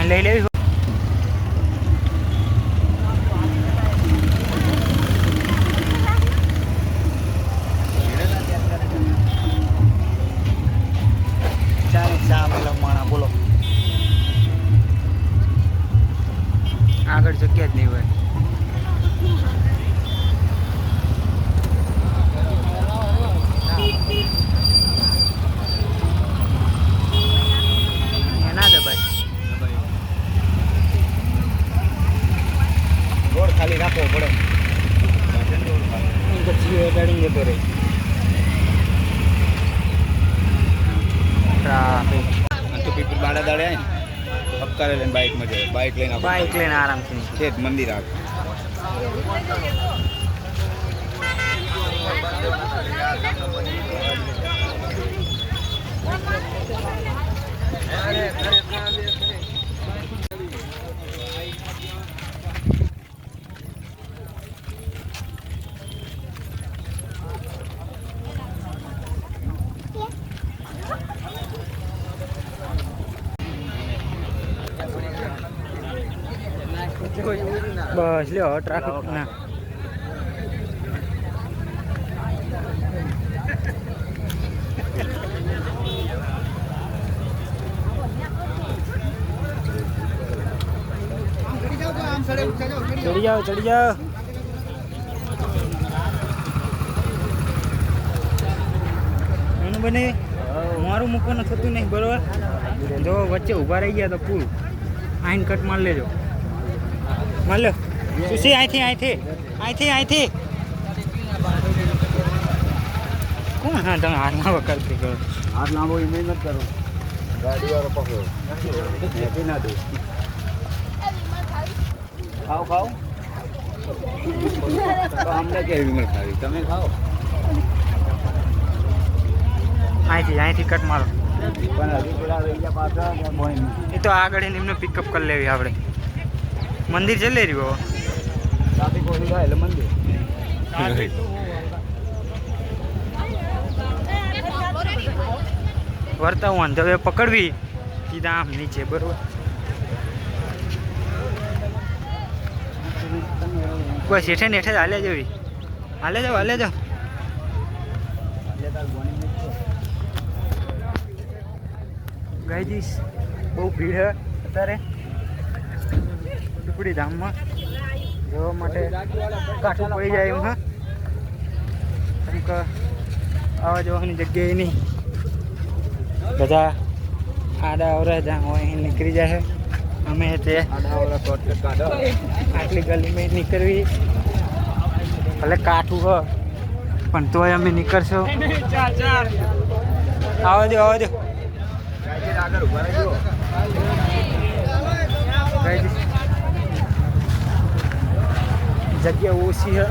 આ લઈ લેવી આગળ જગ્યા જ નહીં હોય. ખાલી રાખવો પડે. પછી ગાડી જતો રહે. તો બાડા દાડે ને હપકારે લઈને બાઇકમાં જાય બાઇક લઈને બાઈક લઈને આરામથી છે મંદિર આવે બસ લ્યો ટ્રાફિક ના. ચડી જાઓ ચડી જાઓ. એનું બને મારું મૂકવાનું થતું નહીં બરોબર? જો વચ્ચે ઊભા રહી ગયા તો પુલ આઈન કટ માર લેજો. લો. સુશી અહીંથી અહીંથી અહીંથી અહીંથી કોણ હા તમે હાથ લાંબો કરતી કરો. હાથ લાંબો એ મહેનત કરો ગાડી વાળો પકડો. ખાવ ના દે. ખાઓ ખાઓ. તો અમને કે વિમલ ખાવી તમે ખાઓ. અહીંથી અહીંથી કટ મારો. પણ હજી પેલા રહી ગયા પાછા એ તો આગળ એમને પિકઅપ કરી લેવી આપણે. મંદિર જલ્દી રહ્યું? મંદિર વર્તા હું હવે પકડવી. સીધા આમ નીચે, બરોબર. બસ હેઠે ને હેઠે હાલે જવી. હાલે જાવ હાલે જાવ ગાયજીસ બહુ ભીડ હે અત્યારે. ટુકડી ધામમાં. જવા માટે કાઠું પડી જાય એમ હા. કેમ કે આવવા જવાની જગ્યાએ નહીં. બધા આડા અવરા જ્યાં હોય અહીં નીકળી જાય અમે તે આટલી ગલીમાં નીકળવી. ભલે કાઠું હોય પણ તોય અમે નીકળશો. આવો દો આવો દો આગળ ઊભા રહેજો કઈ દી- જગ્યા ઓછી છે.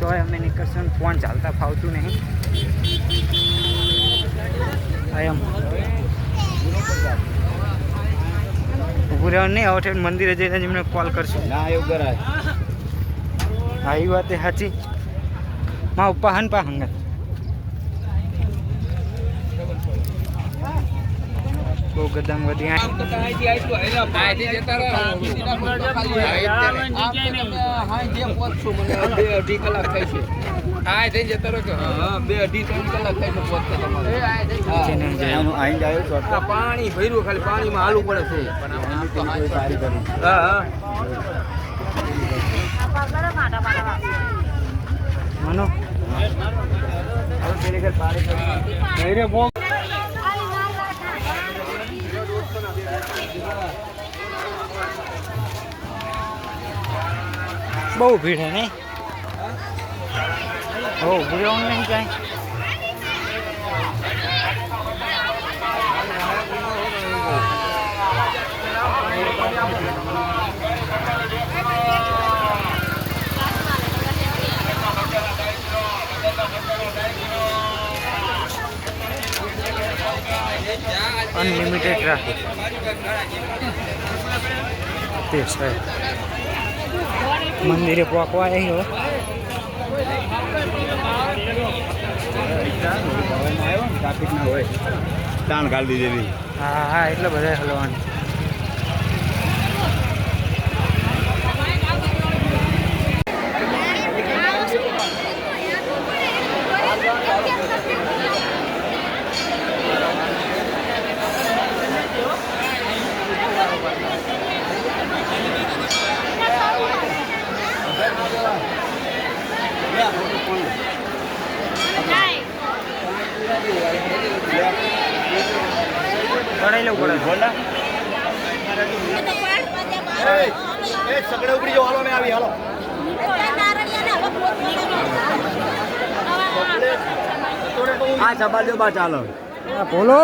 તોય અમે નીકળશું. ફોન ચાલતા ફાવતું નહીં. એમ ઊભું રહેવાનું નહીં હવે મંદિરે જઈને જ એમને કોલ કરશું. ના એવું કરાય. હા એ વાત સાચી. માં ઉપા હન પા હંગત. બહુ ગદમ વધી. આ જેને જાય. આનું છે જાય શોર્ટ પાણી ભર્યું ખાલી પાણીમાં હાલવું પડે છે. હા હા. મનો. બહુ ભીડ હે નહીં? હો ઉભું નહીં કાંઈ? અનલિમિટેડ રાખે તે છે મંદિરે પહોંચવા આવ્યો ટ્રાફિક હોય તાણ કાઢી દીધેલી હા હા એટલે બધા હલવાનું. પડાઈ લઉં પડે. બોલા એ સગડે ઉપડી જાઓ હાલો ને આવી હાલો આ ચપાલ દો બા ચાલો બોલો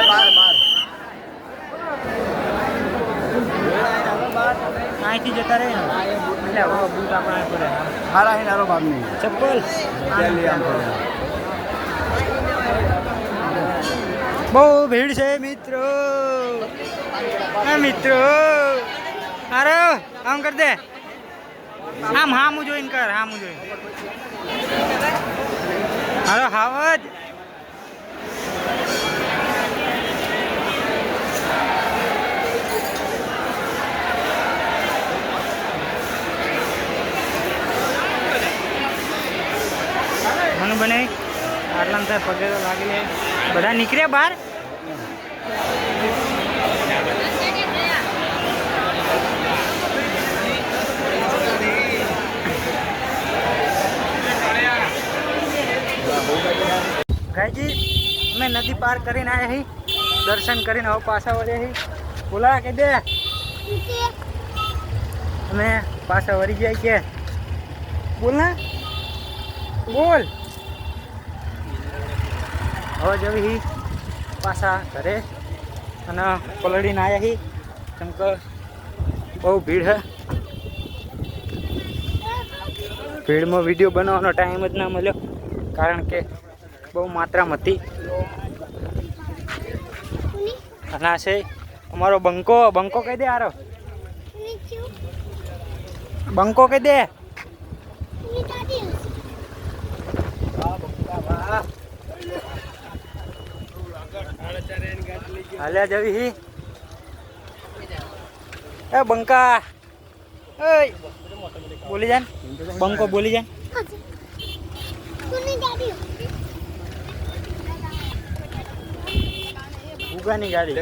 હા અહીંથી જતા રહે? એટલે બૂટ આપણા પડે હારા હે નારો બાપ નહીં. ચપ્પલ. બહુ ભીડ છે મિત્રો. હા મિત્રો. અરે આમ કર દે. આમ હામું જોઈને કર હામું જોઈને. હાલો હાવજ. મને બને આટલા થાય પગે તો લાગી લે બધા નીકળ્યા બહાર? ગાયજી, અમે નદી પાર કરીને આવ્યા હી. દર્શન કરીને હવે પાછા વળ્યા હી. બોલા કે દે. અમે પાછા વળી જાય કે બોલ ના. બોલ. હવે જવી હી પાછા ઘરે. અને પલળીને આવ્યા હી. કેમ કે બહુ ભીડ હે. ભીડમાં વીડિયો બનાવવાનો ટાઈમ જ ના મળ્યો. કારણ કે બહુ માત્રામાં હતી. અને આ છે અમારો બંકો. બંકો કહી દે આરો. બંકો કહી દે. હાલ્યા જવી હી. એ બંકા. ઓય બોલી જાન. બંકો બોલી જાન. ઉગાની ગાડી.